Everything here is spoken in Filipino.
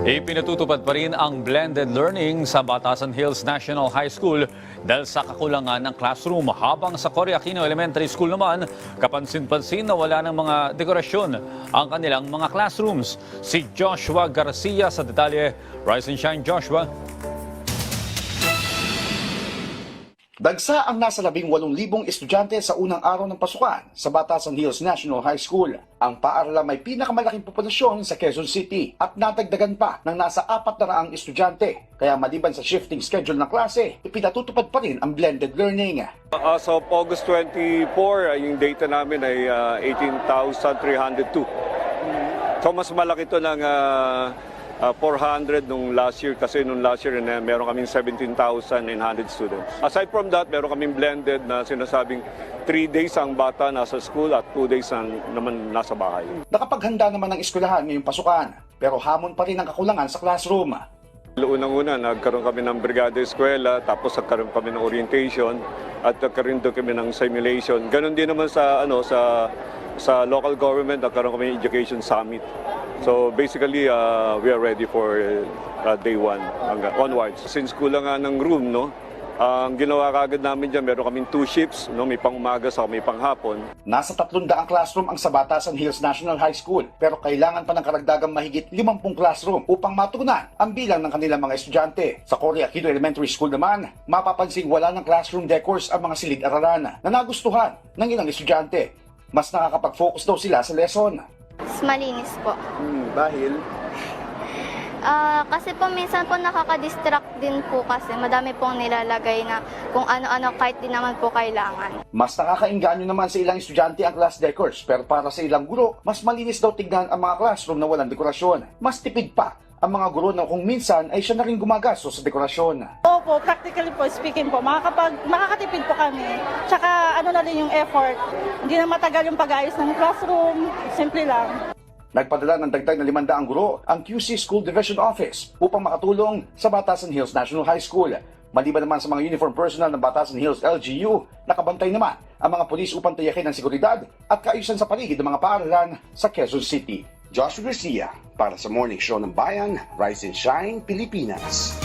Ipinatutupad pa rin ang blended learning sa Batasan Hills National High School dahil sa kakulangan ng classroom. Habang sa Cory Aquino Elementary School naman, kapansin-pansin na wala ng mga dekorasyon ang kanilang mga classrooms. Si Joshua Garcia sa detalye. Rise and shine, Joshua. Dagsa ang nasa 18,000 estudyante sa unang araw ng pasukan sa Batasan Hills National High School. Ang paaralan may pinakamalaking populasyon sa Quezon City at nadagdagan pa ng nasa 400 estudyante. Kaya maliban sa shifting schedule ng klase, ipinatutupad pa rin ang blended learning. As of August 24, yung data namin ay ah, 18,302. So mas malaki to ng ah, ah, 400 nung last year kasi nung last year na meron kaming 17,900 students. Aside from that, meron kaming blended na sinasabing 3 days ang bata nasa school at 2 days ang naman nasa bahay. Nakapaghanda naman ng eskwelahan ngayong pasukan, pero hamon pa rin ang kakulangan sa classroom. Unang-una, nagkaroon kami ng brigada eskwela, tapos nagkaroon kami ng orientation, at nagkaroon din kami ng simulation. Ganon din naman sa ano sa sa local government, nagkaroon kami ng education summit. So basically, uh, we are ready for uh, day one hanggang onwards. Since kulang nga ng room, no, ang ginawa kagad namin dyan, meron kaming two shifts, no, may pang umaga sa may panghapon. Nasa 300 classroom ang sa Batasan Hills National High School, pero kailangan pa ng karagdagang mahigit 50 classroom upang matugunan ang bilang ng kanilang mga estudyante. Sa Cory Aquino Elementary School naman, mapapansing wala ng classroom decors ang mga silid-aralan na nagustuhan ng ilang estudyante. Mas nakakapag-focus daw sila sa lesson. Mas malinis po. dahil? Ah, kasi po minsan po nakaka-distract din po kasi madami pong nilalagay na kung ano-ano kahit di naman po kailangan. Mas nakakainganyo naman sa ilang estudyante ang class decors, pero para sa ilang guro, mas malinis daw tignan ang mga classroom na walang dekorasyon. Mas tipid pa ang mga guro na kung minsan ay siya na rin gumagastos sa dekorasyon. Opo, practically po speaking po, makakapag, makakatipid po kami. Tsaka ano na din yung effort. Hindi na matagal yung pag-ayos ng classroom. Simple lang. Nagpadala ng dagdag na 500 guro ang QC School Division Office upang makatulong sa Batasan Hills National High School. Maliban naman sa mga uniform personnel ng Batasan Hills LGU, nakabantay naman ang mga polis upang tiyakin ang seguridad at kaayusan sa paligid ng mga paaralan sa Quezon City. Joshua Garcia para sa Morning Show ng Bayan, Rise and Shine, Pilipinas.